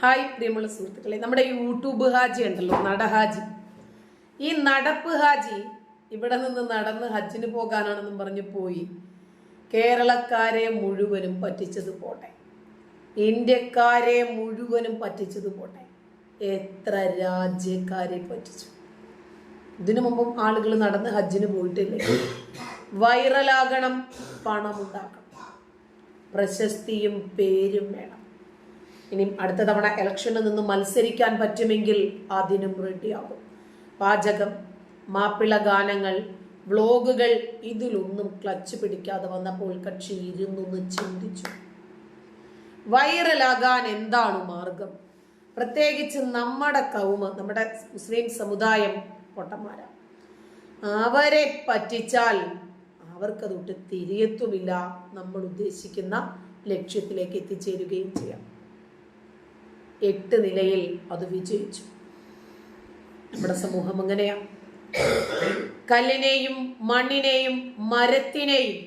Hi പ്രിയമുള്ള സുഹൃത്തുക്കളെ നമ്മുടെ യൂട്യൂബ് ഹാജി ഉണ്ടല്ലോ നടഹാജി ഈ നടപ്പ് ഹാജി ഇവിടെ നിന്ന് നടന്ന് ഹജ്ജിന് പോകാനാണെന്നും പറഞ്ഞ് പോയി. കേരളക്കാരെ മുഴുവനും പറ്റിച്ചത് പോട്ടെ. ഇന്ത്യക്കാരെ മുഴുവനും പറ്റിച്ചത് പോട്ടെ. എത്ര രാജ്യക്കാരെ പറ്റിച്ചു. ഇതിനു മുമ്പും ആളുകൾ നടന്ന് ഹജ്ജിന് പോയിട്ടില്ലേ. വൈറലാകണം പണമുണ്ടാക്കണം. പ്രശസ്തിയും പേരും വേണം. ഇനി അടുത്ത തവണ ഇലക്ഷനിൽ നിന്ന് മത്സരിക്കാൻ പറ്റുമെങ്കിൽ അതിനും റെഡിയാകും. പാചകം മാപ്പിള ഗാനങ്ങൾ വ്ലോഗുകൾ ഇതിലൊന്നും ക്ലച്ച് പിടിക്കാതെ വന്നപ്പോൾ കക്ഷി ഇരുന്നൊന്ന് ചിന്തിച്ചു. വൈറലാകാൻ എന്താണ് മാർഗം? പ്രത്യേകിച്ച് നമ്മുടെ കൗമ നമ്മുടെ മുസ്ലിം സമുദായം പൊട്ടന്മാരാണ് അവരെ പറ്റിച്ചാൽ അവർക്കതൊട്ട് തിരിയത്തുമില്ല. നമ്മൾ ഉദ്ദേശിക്കുന്ന ലക്ഷ്യത്തിലേക്ക് എത്തിച്ചേരുകയും ചെയ്യാം. എട്ട് നിലയിൽ അത് വിജയിച്ചു. നമ്മുടെ സമൂഹം എങ്ങനെയാ കല്ലിനെയും മണ്ണിനെയും മരത്തിനെയും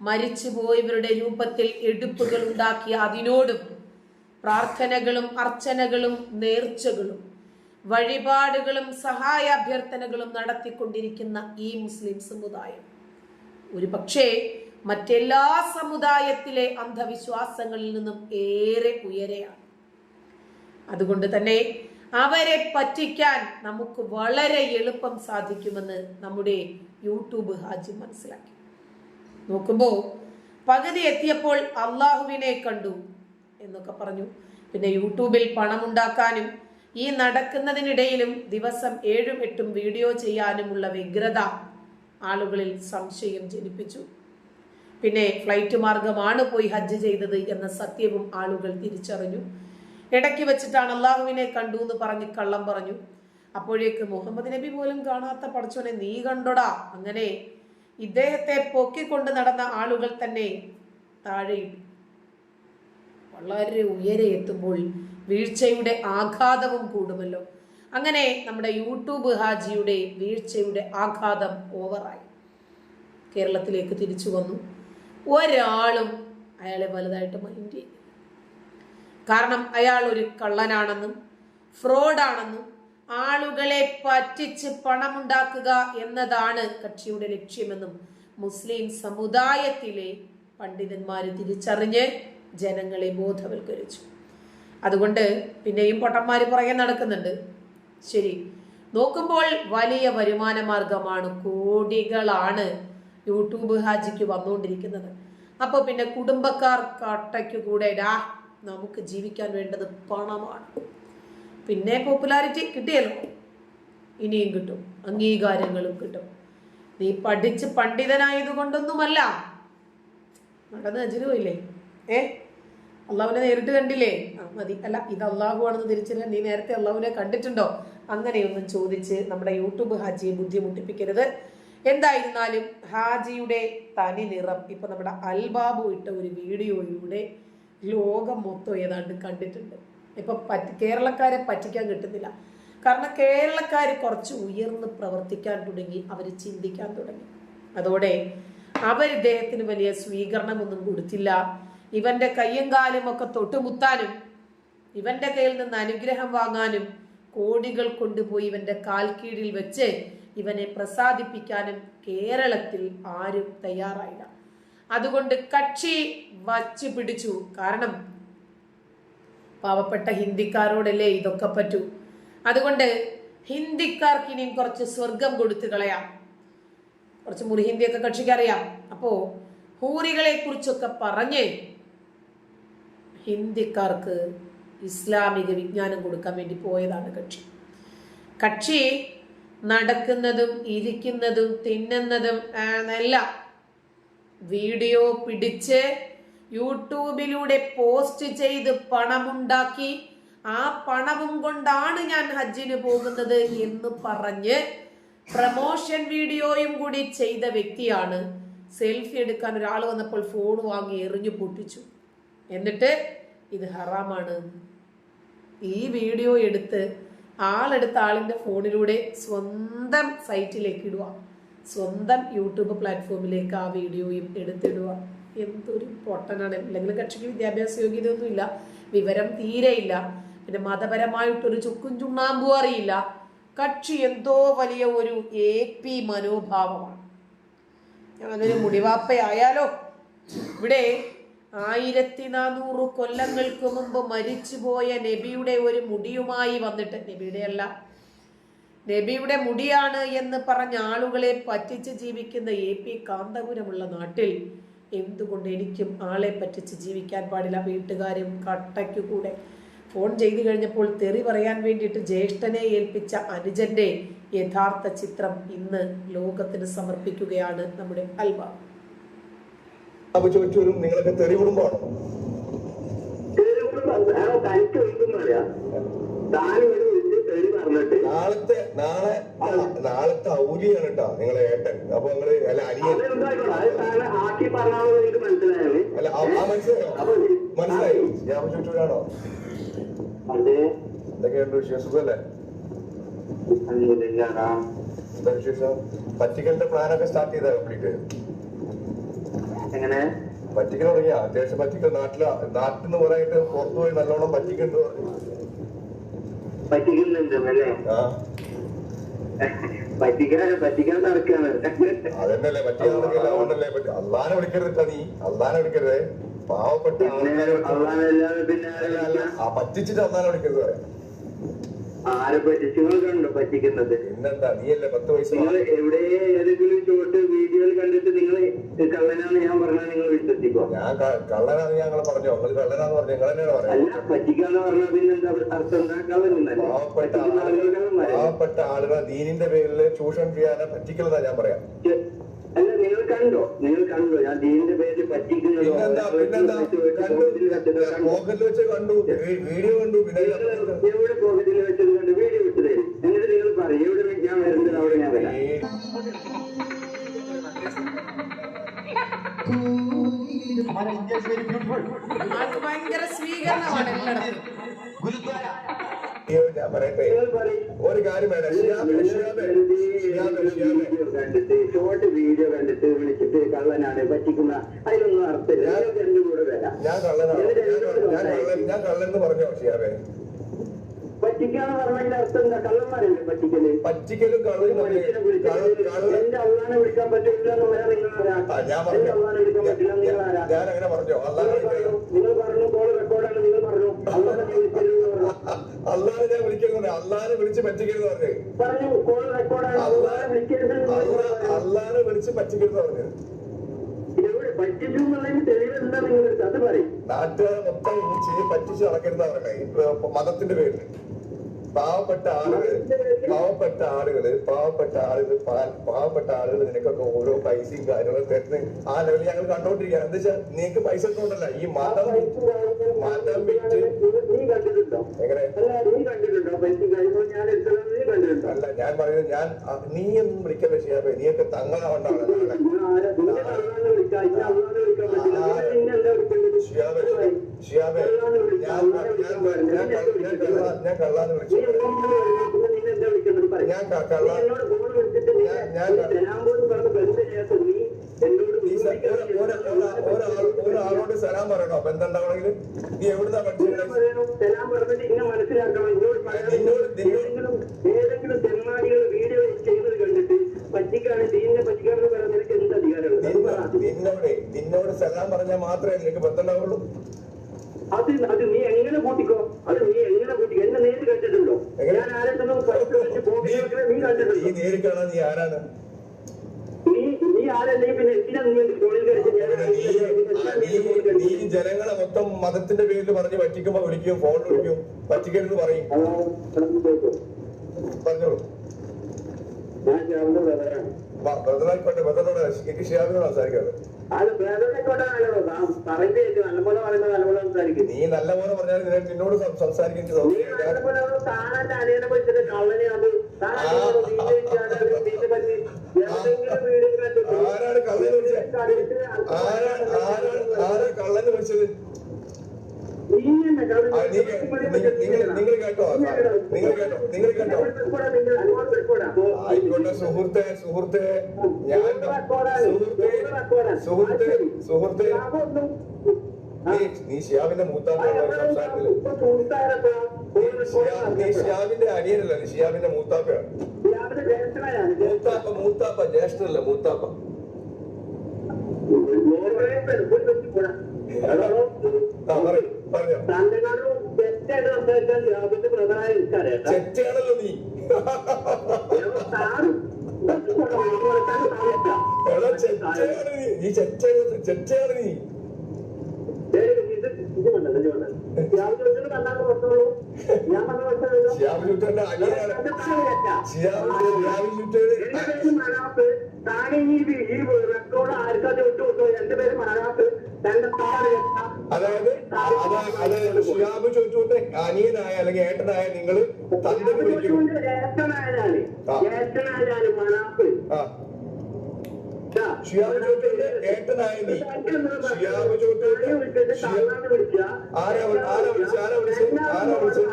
മരിച്ചുപോയവരുടെ രൂപത്തിൽ എടുപ്പുകൾ ഉണ്ടാക്കി അതിനോടും പ്രാർത്ഥനകളും അർച്ചനകളും നേർച്ചകളും വഴിപാടുകളും സഹായ അഭ്യർത്ഥനകളും നടത്തിക്കൊണ്ടിരിക്കുന്ന ഈ മുസ്ലിം സമുദായം. ഒരു പക്ഷേ മറ്റെല്ലാ സമുദായത്തിലെ അന്ധവിശ്വാസങ്ങളിൽ നിന്നും ഏറെ ഉയരെയാണ്. അതുകൊണ്ട് തന്നെ അവരെ പറ്റിക്കാൻ നമുക്ക് വളരെ എളുപ്പം സാധിക്കുമെന്ന് നമ്മുടെ യൂട്യൂബ് ഹാജി മനസ്സിലാക്കി. നോക്കുമ്പോൾ പകുതി എത്തിയപ്പോൾ അള്ളാഹുവിനെ കണ്ടു എന്നൊക്കെ പറഞ്ഞു. പിന്നെ യൂട്യൂബിൽ പണമുണ്ടാക്കാനും ഈ നടക്കുന്നതിനിടയിലും ദിവസം ഏഴും എട്ടും വീഡിയോ ചെയ്യാനുമുള്ള വ്യഗ്രത ആളുകളിൽ സംശയം ജനിപ്പിച്ചു. പിന്നെ ഫ്ലൈറ്റ് മാർഗമാണ് പോയി ഹജ്ജ് ചെയ്തത് എന്ന സത്യവും ആളുകൾ തിരിച്ചറിഞ്ഞു. ഇടയ്ക്ക് വെച്ചിട്ടാണ് അള്ളാഹുവിനെ കണ്ടു എന്ന് പറഞ്ഞ് കള്ളം പറഞ്ഞു. അപ്പോഴേക്ക് മുഹമ്മദ് നബി പോലും കാണാത്ത പടച്ചോനെ നീ കണ്ടോടാ. അങ്ങനെ ഇദ്ദേഹത്തെ പൊക്കിക്കൊണ്ട് നടന്ന ആളുകൾ തന്നെ താഴെയിട്ടു വളരെ ഉയരെ എത്തുമ്പോൾ വീഴ്ചയുടെ ആഘാതവും കൂടുമല്ലോ. അങ്ങനെ നമ്മുടെ യൂട്യൂബ് ഹാജിയുടെ വീഴ്ചയുടെ ആഘാതം ഓവറായി. കേരളത്തിലേക്ക് തിരിച്ചു വന്നു. ഒരാളും അയാളെ വലുതായിട്ട് മൈൻഡ് ചെയ്തു കാരണം അയാൾ ഒരു കള്ളനാണെന്നും ഫ്രോഡാണെന്നും ആളുകളെ പറ്റിച്ച് പണമുണ്ടാക്കുക എന്നതാണ് കക്ഷിയുടെ ലക്ഷ്യമെന്നും മുസ്ലിം സമുദായത്തിലെ പണ്ഡിതന്മാർ തിരിച്ചറിഞ്ഞ് ജനങ്ങളെ ബോധവൽക്കരിച്ചു. അതുകൊണ്ട് പിന്നെയും പൊട്ടന്മാർ പുറകെ നടക്കുന്നുണ്ട്. ശരി നോക്കുമ്പോൾ വലിയ വരുമാന മാർഗമാണ് കോടികളാണ് യൂട്യൂബ് ഹാജിക്ക് വന്നുകൊണ്ടിരിക്കുന്നത് അപ്പോൾ പിന്നെ കുടുംബക്കാർ കട്ടയ്ക്ക് കൂടെ ഡാ നമുക്ക് ജീവിക്കാൻ വേണ്ടത് പണമാണ്. പിന്നെ പോപ്പുലാരിറ്റി കിട്ടിയല്ലോ? ഇനിയും കിട്ടും. അംഗീകാരങ്ങളും കിട്ടും. നീ പഠിച്ച് പണ്ഡിതനായതുകൊണ്ടൊന്നുമല്ല. നടന്ന് അജിനു ഏ? അള്ളാഹുവിനെ നേരിട്ട് കണ്ടില്ലേ? ആ മതി. അല്ല ഇത് അള്ളാഹു ആണെന്ന് തിരിച്ചറിയാൻ നീ നേരത്തെ അള്ളാഹുവിനെ കണ്ടിട്ടുണ്ടോ? അങ്ങനെയൊന്നും ചോദിച്ച് നമ്മുടെ യൂട്യൂബ് ഹാജിയെ ബുദ്ധിമുട്ടിപ്പിക്കരുത്. എന്തായിരുന്നാലും ഹാജിയുടെ തനി നിറം ഇപ്പൊ നമ്മുടെ അൽബാബു ഇട്ട ഒരു വീഡിയോയിലൂടെ ലോകം മൊത്തം ഏതാണ്ട് കണ്ടിട്ടുണ്ട്. ഇപ്പൊ പറ്റി കേരളക്കാരെ പറ്റിക്കാൻ കിട്ടുന്നില്ല. കാരണം കേരളക്കാർ കുറച്ച് ഉയർന്ന് പ്രവർത്തിക്കാൻ തുടങ്ങി അവർ ചിന്തിക്കാൻ തുടങ്ങി. അതോടെ അവർ ഇദ്ദേഹത്തിന് വലിയ സ്വീകരണമൊന്നും കൊടുത്തില്ല. ഇവന്റെ കയ്യും കാലും ഒക്കെ തൊട്ടുമുത്താനും ഇവന്റെ കയ്യിൽ നിന്ന് അനുഗ്രഹം വാങ്ങാനും കോടികൾ കൊണ്ടുപോയി ഇവന്റെ കാൽ കീഴിൽ വെച്ച് ഇവനെ പ്രസാദിപ്പിക്കാനും കേരളത്തിൽ ആരും തയ്യാറായില്ല. അതുകൊണ്ട് കക്ഷി വച്ചു പിടിച്ചു. കാരണം പാവപ്പെട്ട ഹിന്ദിക്കാരോടല്ലേ ഇതൊക്കെ പറ്റൂ? അതുകൊണ്ട് ഹിന്ദിക്കാർക്ക് ഇനിയും കുറച്ച് സ്വർഗം കൊടുത്തു കളയാം. കുറച്ച് മുറി ഹിന്ദിയൊക്കെ കക്ഷിക്ക് അറിയാം. അപ്പോ ഹൂറികളെ കുറിച്ചൊക്കെ പറഞ്ഞ് ഹിന്ദിക്കാർക്ക് ഇസ്ലാമിക വിജ്ഞാനം കൊടുക്കാൻ വേണ്ടി പോയതാണ് കക്ഷി. കക്ഷി നടക്കുന്നതും ഇരിക്കുന്നതും തിന്നുന്നതും എന്നല്ല വീഡിയോ പിടിച്ച് യൂട്യൂബിലൂടെ പോസ്റ്റ് ചെയ്ത് പണമുണ്ടാക്കി. ആ പണവും കൊണ്ടാണ് ഞാൻ ഹജ്ജിന് പോകുന്നത് എന്ന് പറഞ്ഞ് പ്രമോഷൻ വീഡിയോയും കൂടി ചെയ്ത വ്യക്തിയാണ്. സെൽഫി എടുക്കാൻ ഒരാൾ വന്നപ്പോൾ ഫോൺ വാങ്ങി എറിഞ്ഞു പൊട്ടിച്ചു. എന്നിട്ട് ഇത് ഹറാമാണ്. ഈ വീഡിയോ എടുത്ത് ആളെടുത്ത ആളിന്റെ ഫോണിലൂടെ സ്വന്തം സൈറ്റിലേക്ക് ഇടുക. സ്വന്തം യൂട്യൂബ് പ്ലാറ്റ്ഫോമിലേക്ക് ആ വീഡിയോയും എടുത്തിടുക. എന്തൊരു പൊട്ടനാണ്. അല്ലെങ്കിൽ കക്ഷിക്ക് വിദ്യാഭ്യാസ യോഗ്യതയൊന്നുമില്ല. വിവരം തീരെയില്ല. പിന്നെ മതപരമായിട്ടൊരു ചുക്കും ചുണ്ണാമ്പും അറിയില്ല. കക്ഷി എന്തോ വലിയ ഒരു എ പി മനോഭാവമാണ്. ഞാനൊരു മുടിവാപ്പയായാലോ? ഇവിടെ ആയിരത്തി നാനൂറ് കൊല്ലങ്ങൾക്ക് മുമ്പ് മരിച്ചുപോയ നബിയുടെ ഒരു മുടിയുമായി വന്നിട്ട് നബിയുടെ അല്ല നബിയുടെ മുടിയാണ് എന്ന് പറഞ്ഞ ആളുകളെ പറ്റിച്ച് ജീവിക്കുന്ന എ പി കാന്തപുരമുള്ള നാട്ടിൽ എന്തുകൊണ്ട് എനിക്കും ആളെ പറ്റിച്ച് ജീവിക്കാൻ പാടില്ല? വീട്ടുകാരും കട്ടയ്ക്കു കൂടെ ഫോൺ ചെയ്തു കഴിഞ്ഞപ്പോൾ തെറി പറയാൻ വേണ്ടിയിട്ട് ജ്യേഷ്ഠനെ ഏൽപ്പിച്ച അനുജന്റെ യഥാർത്ഥ ചിത്രം ഇന്ന് ലോകത്തിന് സമർപ്പിക്കുകയാണ് നമ്മുടെ അൽബ. അപ്പൊ ചോദിച്ചു വരും നിങ്ങളൊക്കെ തെറി കുടുംബമാണോ ഒരു നാളത്തെ നാളെ നാളത്തെ ഔലിയാണ് കേട്ടോ നിങ്ങളെ ഏട്ടൻ. അപ്പൊ നിങ്ങൾ അല്ല അനിയൻ. അല്ല ആ മനസ്സിലായോ? മനസ്സിലായി? ഞാൻ ചുറ്റൂരാണോ? എന്തൊക്കെയുണ്ട് വിശേഷം? സുഖല്ലേ എന്താ വിശേഷം? പറ്റിക്കലിന്റെ പ്ലാനൊക്കെ സ്റ്റാർട്ട് ചെയ്താ കംപ്ലീറ്റ്? എങ്ങനെ? പറ്റിക്കൽ തുടങ്ങിയ? അത്യാവശ്യം പറ്റിക്കൽ നാട്ടിലാ നാട്ടിൽ നിന്ന് പറയായിട്ട് പുറത്തുപോയി നല്ലോണം പറ്റിക്കുന്നുണ്ട് പറഞ്ഞു പറ്റിക്കുന്നുണ്ട് അല്ലേ ആ പറ്റിക്കാൻ പറ്റിക്കാൻ നടക്കാണ് അതന്നെയല്ലേ പറ്റിയാണെങ്കിൽ അതുകൊണ്ടല്ലേ പറ്റി അള്ളാനെ വിളിക്കരുത് നീ. അള്ളാനെ വിളിക്കരുത്. പാവപ്പെട്ട ആ പറ്റിച്ചിട്ട് അള്ളാനെ വിളിക്കരുത് പറയാം. ആരെ പറ്റിച്ചു കണ്ടോ പറ്റിക്കുന്നത്? പിന്നെന്താ? നീയല്ലേ പത്ത് വയസ്സ് എവിടെ ഏതെങ്കിലും ചോട്ട് വീഡിയോയിൽ കണ്ടിട്ട് നിങ്ങൾ കള്ളനാന്ന് ഞാൻ പറഞ്ഞാൽ നിങ്ങൾ വിശ്വസിക്കോ? ഞാൻ ക- കള്ളനാന്ന് ഞങ്ങൾ പറഞ്ഞോ? നിങ്ങൾ കള്ളനാന്ന് പറഞ്ഞു? നിങ്ങൾ തന്നെയാണ് അല്ല പറയാം പറ്റിക്കാന്ന് പറഞ്ഞാൽ പിന്നെ എന്താ അർത്ഥം എന്താ കള്ളനല്ലേ പാവപ്പെട്ട ആളുകളെ ദീനിന്റെ പേരിൽ ചൂഷണം ചെയ്യാനെ പറ്റിക്കുന്നതാ ഞാൻ പറയാം. അല്ല നിങ്ങൾ കണ്ടോ? നിങ്ങൾ കണ്ടോ? ഞാൻ ദീനിന്റെ പേരിൽ പറ്റിക്കുന്നതോ? പോക്കറ്റിൽ വെച്ച് കണ്ടു. വീ- വീഡിയോ കണ്ടു. പിന്നെ നിങ്ങൾ എവിടെ പോക്കറ്റിൽ വെച്ചത് കണ്ട്? വീഡിയോ വിട്ടു തരും. എന്നിട്ട് നിങ്ങൾ പറയും എവിടെ ഞാൻ വരുന്നത് അവിടെ ഞാൻ വരാം. ഭയങ്കര സ്വീകരണമാണ് ഞാൻ പറയട്ടെ ഒരു കാര്യം വേണം ഷിയാബ് ഷിയാബ് ഷിയാബ് ഷിയാബ് വീഡിയോ കണ്ടിട്ട് ഷോർട്ട് വീഡിയോ കണ്ടിട്ട് വിളിച്ചിട്ട് കള്ളനാണ് പറ്റിക്കുന്ന അതിലൊന്നും അർത്ഥമില്ല ഞാൻ കള്ളനാണ്. ഞാൻ കള്ളൻ ഞാൻ കള്ളൻ എന്ന് പറഞ്ഞോ ഷിയാബെ പറ്റിക്കാന്ന് പറഞ്ഞതിന്റെ അർത്ഥം എന്താ കള്ളന്മാരല്ലേ പറ്റിക്കൽ പറ്റിക്കലും? എന്റെ വിളിക്കാൻ പറ്റില്ല എന്റെ വിളിക്കാൻ പറ്റില്ല നിങ്ങൾ ആരാ? പറഞ്ഞോ. നിങ്ങൾ പറഞ്ഞു. കോൾ റെക്കോർഡാണ് നിങ്ങൾ പറഞ്ഞു. അള്ളാനെ വിളിക്കരുത് അള്ളാനെ പറഞ്ഞു. അല്ലാതെ ഞാൻ വിളിക്കുന്നു അല്ലാതെ വിളിച്ച് പറ്റിക്കരുത് പറഞ്ഞു. പറഞ്ഞു. കോൾ റെക്കോർഡാണ് അള്ളാനെ വിളിക്കരുത് അള്ളാനെ വിളിച്ച് പറ്റിക്കരുത് പറഞ്ഞു. പറ്റിച്ചു എന്നുള്ളതിന് തെളിവ് എന്താ നിങ്ങൾ അത് പറയും. നാട്ടുകാരെ മൊത്തം പറ്റിച്ച് നടക്കരുതാ പറഞ്ഞേ. മതത്തിന്റെ പേരിൽ പാവപ്പെട്ട ആളുകൾ പാവപ്പെട്ട ആളുകൾ പാവപ്പെട്ട ആളുകൾ പാവപ്പെട്ട ആളുകൾ നിനക്കൊക്കെ ഓരോ പൈസയും കാര്യങ്ങളും തരുന്ന ആ ലെവലിൽ ഞങ്ങൾ കണ്ടോണ്ടിരിക്കുകയാണ്. എന്താ വെച്ചാൽ നിനക്ക് പൈസ ഇട്ടുകൊണ്ടല്ല ഈ മതം മതം വിറ്റ് എങ്ങനെ? അല്ല ഞാൻ പറയുന്നത് ഞാൻ നീ ഒന്നും വിളിക്കാൻ ചെയ്യാതെ നീയൊക്കെ തങ്ങളാവണ്ടാണ് നാളെ. ഷിയാബെ ഷിയാബെ ഞാൻ ഞാൻ ഞാൻ കള്ള- ഞാൻ കള്ള- ഞാൻ കള്ളാന്ന് വിളിച്ചു ഞാൻ കള്ള ഞാൻ- ഒരാളോട് സലാം പറയണോ? ബന്ധം ഉണ്ടാവണമെങ്കിൽ നീ എവിടുന്നാ ഇങ്ങനെ നിന്നോട് പറയണം സലാം പറഞ്ഞിട്ട് ഇങ്ങനെ മനസ്സിലാക്കണം എന്നോട് പറയാൻ നിന്നോട്- നിന്നോട്- ഏതെങ്കിലും ഏതെങ്കിലും തെമ്മാടികൾ വീഡിയോ ചെയ്യുന്നത് കണ്ടിട്ട് പറ്റിക്കാണ് ദീനിനെ പറ്റിക്കാണെന്ന് പറയാൻ നിനക്ക് എന്ത് അധികാരമുള്ളത് അത് പറ. നിന്നോട് നിന്നോട് നിന്നോട് സലാം പറഞ്ഞാൽ മാത്രമേ നിനക്ക് ബന്ധമുണ്ടാവുള്ളൂ അത് അത് നീ എങ്ങനെ കൂട്ടിക്കോ? അത് നീ എങ്ങനെ കൂട്ടിക്കോ? എന്നെ നേരിട്ട് കണ്ടിട്ടുണ്ടോ? ഞാൻ ആരെങ്കിലും നീ കണ്ടിട്ടുണ്ടോ? നേരിൽ കാണാൻ നീ ആരാണ്? നീ ജനങ്ങളെ മൊത്തം മതത്തിന്റെ പേരിൽ പറഞ്ഞ് പറ്റിക്കുമ്പോ വിളിക്കും ഫോൺ വിളിക്കും പറ്റിക്കരുത് പറയും. പറഞ്ഞോളൂ ഞാൻ ബ്രദറായിക്കോട്ടെ ബ്രദറോട് എനിക്ക് ഷിയാബിനോട് സംസാരിക്കാറ് അത് ബ്രദറിനെക്കോട്ടാണല്ലോ പറയുന്നത് നല്ലപോലെ പറയുമ്പോൾ നല്ലപോലെ സംസാരിക്കും. നീ നല്ലപോലെ പറഞ്ഞാൽ നിനക്ക് നിന്നോട് സംസാരിക്കാൻ ആരാണ് കള്ളനെ വിളിച്ചത് ആരാണ് ആരാണ് ആരാ കള്ളനെ വിളിച്ചത് നീ തന്നെ കള്ളനെ ആ, നീ കേ- നിങ്ങൾ കേട്ടോ നിങ്ങൾ കേട്ടോ. നിങ്ങൾ കേട്ടോ ആയിക്കോട്ടെ സുഹൃത്തെ സുഹൃത്തെ. ഞാൻ സുഹൃത്തെ സുഹൃത്തെ സുഹൃത്തെ. നീ ഷിയാബിന്റെ മൂത്താപ്പയുള്ള സംസാരത്തിൽ നീ ഷിയാ- നീ ഷിയാബിന്റെ അനിയനല്ല? നീ ഷിയാബിന്റെ മൂത്താപ്പയാണ് മൂത്താപ്പ മൂത്താപ്പ ജ്യേഷ്ഠനല്ല മൂത്താപ്പ? പറയൂ. തന്നെക്കാളും തെറ്റായിട്ട് സംസാരിക്കാൻ ലാഭത്തിന്റെ പ്രധാന എനിക്കറിയാം. ചെറ്റയാണല്ലോ നീ. നീ. നീ ഈ റെക്കോർഡ് ആർക്കാതെ വിട്ടു കൊടുത്തു എന്റെ പേര് മാറാത്ത അതായത് അതാ- അതായത് ഷിഹാബ് ചോദിച്ചുകൊണ്ട് അനിയനായ അല്ലെങ്കിൽ ഏട്ടനായ നിങ്ങൾ തന്റെ വിളിക്കും ഷിയാബ് ചോദിച്ചുകൊണ്ട് ഏട്ടനായ നീ. ഷിയാബ് ഷിയാ- ആരാ ആരാ വിളിച്ചത്? ആരാ വിളിച്ചത്? ആരാ വിളിച്ചത്?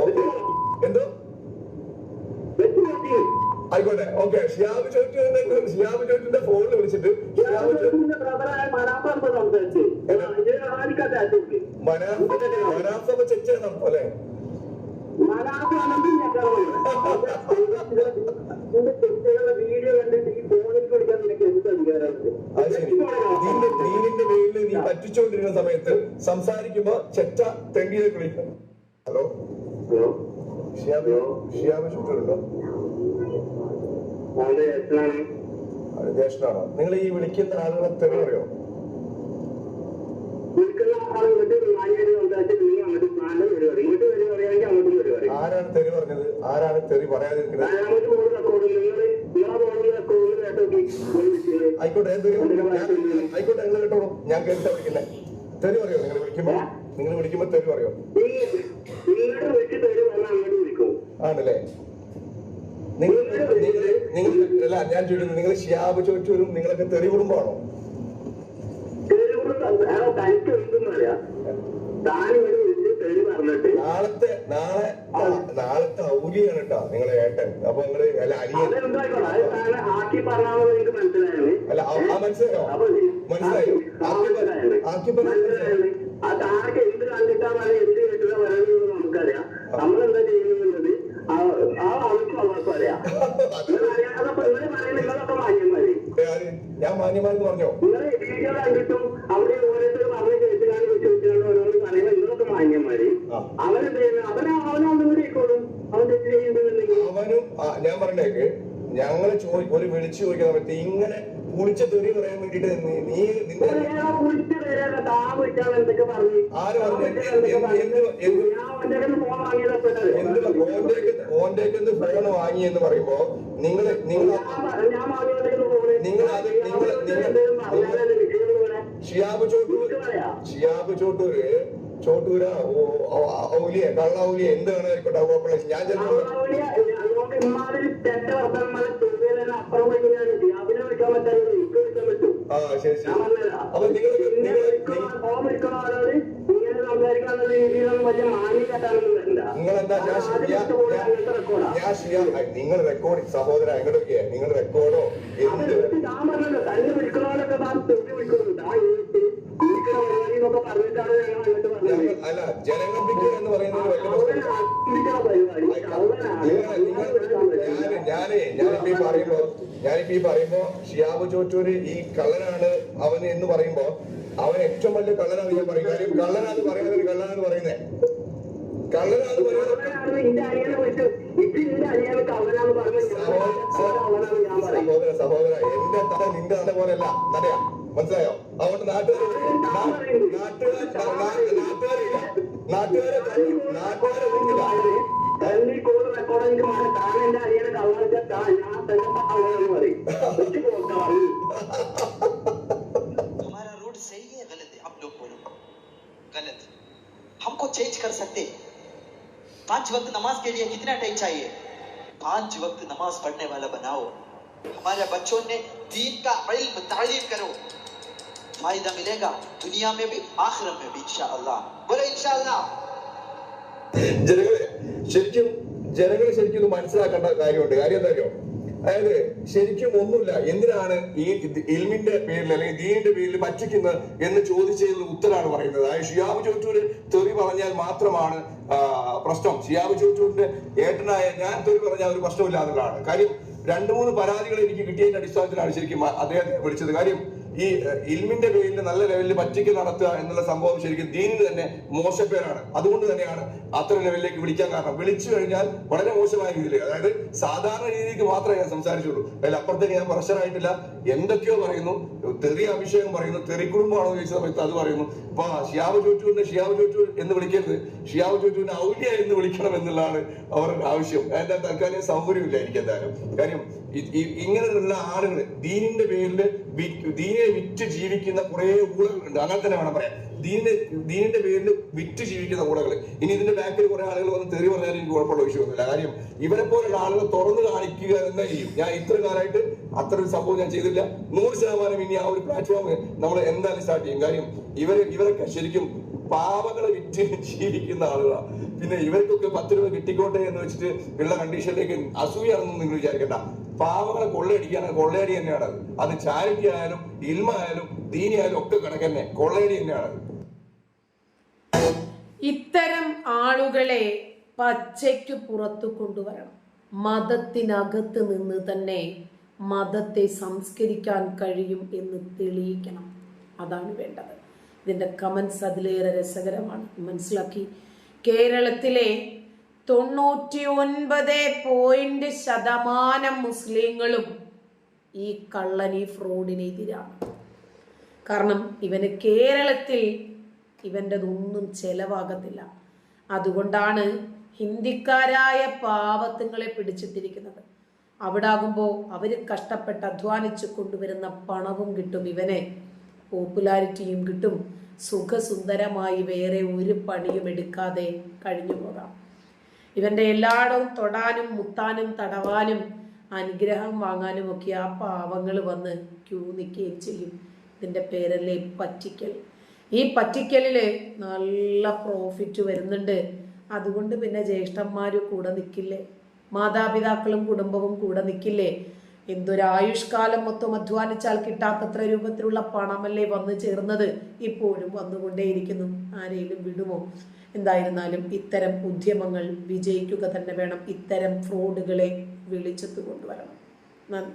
ഓക്കെ എന്തോ ആയിക്കോട്ടെ. ഓക്കെ ഷിയാബ് ചോദിച്ചുകൊണ്ട് ഷിയാബ് ചോദിച്ചിന്റെ ഫോണിൽ വിളിച്ചിട്ട് ഷിയാബ് ചോ- മനാ മനാസഭ ചെച്ചാണ് അല്ലേ? വീഡിയോ കണ്ടിട്ട് ഈ ഫോണിൽ കൊടുക്കാൻ നിനക്ക് എന്ത് അധികാരമുണ്ട്? നിന്റെ ദീനിന്റെ നീ പറ്റിച്ചുകൊണ്ടിരുന്ന സമയത്ത് സംസാരിക്കുമ്പോ ചെറ്റ തെണ്ടിയിലേക്ക് വിളിക്കും. ഹലോ? ഷിയാബ് ഷിയാബ് ഷൂട്ടറുണ്ടോ അവന്റെ ജ്യേഷ്ഠനാണ് നിങ്ങൾ ഈ വിളിക്കുന്ന ആളുകളെ തെളിവ് പറയും? ആരാണ് തെറി പറഞ്ഞത്? ആരാണ് തെറി പറയാതിരിക്കുന്നത്? ആയിക്കോട്ടെ ആയിക്കോട്ടെ നിങ്ങൾ കേട്ടോളൂ. ഞാൻ കേട്ടാ വിളിക്കുന്നത് തെറി പറയോ നിങ്ങൾ വിളിക്കുമ്പോ? നിങ്ങൾ വിളിക്കുമ്പോ തെറി പറയോ? ആണല്ലേ? നിങ്ങൾ നിങ്ങൾ നിങ്ങൾ അല്ല ഞാൻ ചോദിക്കുന്നു നിങ്ങൾ ഷിയാബ് ചോദിച്ചവരും നിങ്ങളൊക്കെ തെറി കുടുംബമാണോ? നാളത്തെ നാളെ നാളത്തെ ഔലിയാണ് കേട്ടോ നിങ്ങളെ ഏട്ടൻ. അപ്പൊ നിങ്ങൾ അല്ല അനിയൻ. മനസ്സിലായത് അല്ല ആ- മനസ്സിലായോ? മനസ്സിലായോ? ആക്കി പറഞ്ഞു എന്ത് കണ്ടിട്ടാ എന്ത് കേട്ടിട്ടാ പറയുന്നത് നമുക്കറിയാം. നമ്മളെന്താ ഞാൻ മാന്യമാരെന്ന് പറഞ്ഞോ? അവനെ കൂടി അവൻ അവനും ഞാൻ പറഞ്ഞേക്ക്. ഞങ്ങളെ ചോദി ഒരു വിളിച്ചു ചോദിക്കുന്ന സമയത്ത് ഇങ്ങനെ പുളിച്ച തെറി പറയാൻ വേണ്ടിട്ട് നീ നിന്റെ പറഞ്ഞു? ആര് ഓന്റേക്ക് ഫോൺ വാങ്ങി എന്ന് പറയുമ്പോ നിങ്ങൾ നിങ്ങൾ നിങ്ങൾ അത് നിങ്ങൾ ഷിയാബ് ചോട്ടൂർ ഷിയാബ് ചോട്ടൂര്. ചോട്ടൂര? ഔലിയ കള്ള ഔലിയ എന്താണ് ആയിക്കോട്ടെ ഞാൻ ചെല്ലുമ്പോ നമുക്ക് ഇമാതിരി തെറ്റ വർത്തമാനം ചോദ്യം അപ്പുറം വഴി ഞാൻ അതിനെ വിളിക്കാൻ പറ്റാതെ എനിക്ക് വിളിക്കാൻ പറ്റും ആ ശരി ശരി. ഞാൻ പറഞ്ഞുതരാം. അപ്പൊ നിങ്ങൾ നിങ്ങൾ. നിങ്ങളെന്താ ഞാൻ ഷിയാ- നിങ്ങൾ റെക്കോർഡ് സഹോദര എങ്ങോട്ടൊക്കെ നിങ്ങൾ റെക്കോർഡോ എന്ത്? അല്ല ജനകമ്പിക്ക് എന്ന് പറയുന്നത് വലിയ അവനെ പ്രശ്നം ആക്രമിക്കണ പരിപാടി അവനാണ്. നിങ്ങൾ നിങ്ങൾ ഞാൻ ഞാനേ ഞാനിപ്പോ ഈ പറയുമ്പോ ഷിയാബ് ചോറ്റൂര് ഈ കള്ളനാണ് അവന് എന്ന് പറയുമ്പോ അവൻ ഏറ്റവും വലിയ കള്ളനാണ് ഞാൻ പറയും കാര്യം കള്ളനാന്ന് പറയുന്നത്. കള്ളനാന്ന് പറയുന്നേ കള്ളനാന്ന് സഹോദര സഹോദര എന്റെ തല നിന്റെ തല പോലെയല്ല. തലയാ മനസ്സിലായോ? അതുകൊണ്ട് നാട്ടുകാർ നാട്ടുകാർ നാട്ടുകാരില്ല. നാട്ടുകാരെ നാട്ടുകാരെ വിളിക്കില്ല തന്നെ കോൾ റെക്കോർഡിംഗ് മാറി താൻ എന്റെ അനിയനെ കവനിച്ച ഞാൻ തന്നെ അവനാന്ന് പറയും വെച്ച് പോക്കാം हमारा रूट सही है गलत है आप लोग बोलो गलत हमको चेंज कर सकते पांच वक्त नमाज के लिए कितना टाइम चाहिए पांच वक्त नमाज पढ़ने वाला बनाओ हमारे बच्चों ने दीन का इल्म तालीम करो फायदा मिलेगा दुनिया में भी आखिरत में भी इंशाअल्लाह बोलो इंशाअल्लाह ജനങ്ങളെ ശരിക്കും ജനങ്ങൾ ശരിക്കും ഇത് മനസ്സിലാക്കേണ്ട കാര്യമുണ്ട്. കാര്യം എന്താ അതായത് ശരിക്കും ഒന്നുമില്ല. എന്തിനാണ് ഈ ഇൽമിന്റെ പേരിൽ അല്ലെങ്കിൽ ദീനിന്റെ പേരിൽ പറ്റിക്കുന്നത് എന്ന് ചോദിച്ചതിൽ ഉത്തരാണ് പറയുന്നത്. അതായത് ഷിയാബ് ചോറ്റൂര് തെറി പറഞ്ഞാൽ മാത്രമാണ് പ്രശ്നം. ഷിയാബ് ചോറ്റൂരിന്റെ ഏട്ടനായ ഞാൻ തെറി പറഞ്ഞാൽ ഒരു പ്രശ്നമില്ലാന്നുള്ളതാണ് കാര്യം രണ്ടു മൂന്ന് പരാതികൾ എനിക്ക് കിട്ടിയതിന്റെ അടിസ്ഥാനത്തിലാണ് ശരിക്കും അദ്ദേഹത്തെ വിളിച്ചത്. കാര്യം ഈ ഇൽമിന്റെ പേരിൽ നല്ല ലെവലിൽ പറ്റിക്ക് നടത്തുക എന്നുള്ള സംഭവം ശരിക്കും ദീനിന് തന്നെ മോശപ്പേരാണ്. അതുകൊണ്ട് തന്നെയാണ് അത്ര ലെവലിലേക്ക് വിളിക്കാൻ കാരണം. വിളിച്ചു കഴിഞ്ഞാൽ വളരെ മോശമായ രീതിയിൽ അതായത് സാധാരണ രീതിക്ക് മാത്രമേ ഞാൻ സംസാരിച്ചുള്ളൂ. അതിൽ അപ്പുറത്തേക്ക് ഞാൻ പ്രഷറായിട്ടില്ല. എന്തൊക്കെയോ പറയുന്നു. തെറി അഭിഷേകം പറയുന്നു. തെറി കുടുംബമാണോ ചോദിച്ച സമയത്ത് അത് പറയുന്നു. അപ്പൊ ഷിയാവ് ചോറ്റൂരിനെ ഷിയാവ് ചോറ്റൂർ എന്ന് വിളിക്കരുത്. ഷിയാവ് ചോറ്റൂരിനെ ഔലിയ എന്ന് വിളിക്കണം എന്നുള്ളതാണ് അവരുടെ ആവശ്യം. അതിന്റെ തൽക്കാലം സൗകര്യമില്ല എനിക്ക് എന്തായാലും. കാര്യം ഇങ്ങനെയുള്ള ആളുകൾ ദീനിന്റെ പേരിൽ ദീനെ വിറ്റ് ജീവിക്കുന്ന കുറെ ഊളകളുണ്ട്. അങ്ങനെ തന്നെ വേണം പറയാൻ. ദീനിന്റെ ദീനിന്റെ പേരിൽ വിറ്റ് ജീവിക്കുന്ന ഊളകൾ ഇനി ഇതിന്റെ ബാക്കിൽ കുറെ ആളുകൾ വന്ന് തെറി പറഞ്ഞാലും എനിക്ക് കുഴപ്പമുള്ള വിഷയമൊന്നുമില്ല കാര്യം ഇവരെ പോലുള്ള ആളുകൾ തുറന്നു കാണിക്കുക തന്നെ ചെയ്യും ഞാൻ ഇത്ര കാലമായിട്ട് അത്ര ഒരു സംഭവം ഞാൻ ചെയ്തില്ല. നൂറ് ശതമാനം ഇനി ആ ഒരു പ്ലാറ്റ്ഫോം നമ്മൾ എന്തായാലും സ്റ്റാർട്ട് ചെയ്യും. കാര്യം ഇവർ ഇവരൊക്കെ ശരിക്കും പാവങ്ങളെ വിറ്റ് ജീവിക്കുന്ന ആളുകളാണ് പിന്നെ ഇവർക്കൊക്കെ പത്ത് രൂപ കിട്ടിക്കോട്ടെ എന്ന് വെച്ചിട്ട് ഉള്ള കണ്ടീഷനിലേക്ക് അസൂയാണെന്ന് നിങ്ങൾ വിചാരിക്കണ്ട. പാവങ്ങളെ കൊള്ളയടിക്കാണ് കൊള്ളയടി തന്നെയാണ് അത്. അത് ചാരിറ്റി ആയാലും ഇൽമ ആയാലും ദീനി ആയാലും ഒക്കെ കണക്കന്നെ കൊള്ളയടി തന്നെയാണ് ഇത്തരം ആളുകളെ പച്ചയ്ക്ക് പുറത്തു കൊണ്ടുവരണം. മതത്തിനകത്ത് നിന്ന് തന്നെ മതത്തെ സംസ്കരിക്കാൻ കഴിയും എന്ന് തെളിയിക്കണം. അതാണ് വേണ്ടത്. ഇതിന്റെ കമൻസ് അതിലേറെ രസകരമാണ്. മനസ്സിലാക്കി. കേരളത്തിലെ തൊണ്ണൂറ്റി ഒൻപത് പോയിന്റ് ശതമാനം മുസ്ലിങ്ങളും ഈ കള്ളൻ ഈ ഫ്രോഡിനെതിരാണ് കാരണം ഇവന് കേരളത്തിൽ ഇവന്റെതൊന്നും ചെലവാകത്തില്ല. അതുകൊണ്ടാണ് ഹിന്ദിക്കാരായ പാവത്തുങ്ങളെ പിടിച്ചിട്ടിരിക്കുന്നത്. അവിടെ ആകുമ്പോൾ അവർ കഷ്ടപ്പെട്ട് അധ്വാനിച്ച് കൊണ്ടുവരുന്ന പണവും കിട്ടും ഇവനെ. പോപ്പുലാരിറ്റിയും കിട്ടും. സുഖസുന്ദരമായി വേറെ ഒരു പണിയും എടുക്കാതെ കഴിഞ്ഞു പോകാം. ഇവന്റെ എല്ലായിടവും തൊടാനും മുത്താനും തടവാനും അനുഗ്രഹം വാങ്ങാനും ഒക്കെ ആ പാവങ്ങൾ വന്ന് ക്യൂ നിൽക്കുകയും ചെയ്യും. ഇതിന്റെ പേരല്ലേ പറ്റിക്കൽ. ഈ പറ്റിക്കലിൽ നല്ല പ്രോഫിറ്റ് വരുന്നുണ്ട്. അതുകൊണ്ട് പിന്നെ ജ്യേഷ്ഠന്മാരും കൂടെ നിൽക്കില്ലേ മാതാപിതാക്കളും കുടുംബവും കൂടെ നിൽക്കില്ലേ എന്തൊരായുഷ്കാലം മൊത്തം അധ്വാനിച്ചാൽ കിട്ടാത്തത്ര രൂപത്തിലുള്ള പണമല്ലേ വന്നു ചേർന്നത്? ഇപ്പോഴും വന്നുകൊണ്ടേയിരിക്കുന്നു. ആരെയും വിടുമോ? എന്തായിരുന്നാലും ഇത്തരം ഉദ്യമങ്ങൾ വിജയിക്കുക തന്നെ വേണം. ഇത്തരം ഫ്രോഡുകളെ വിളിച്ചെത്തു കൊണ്ടുവരണം നന്ദി.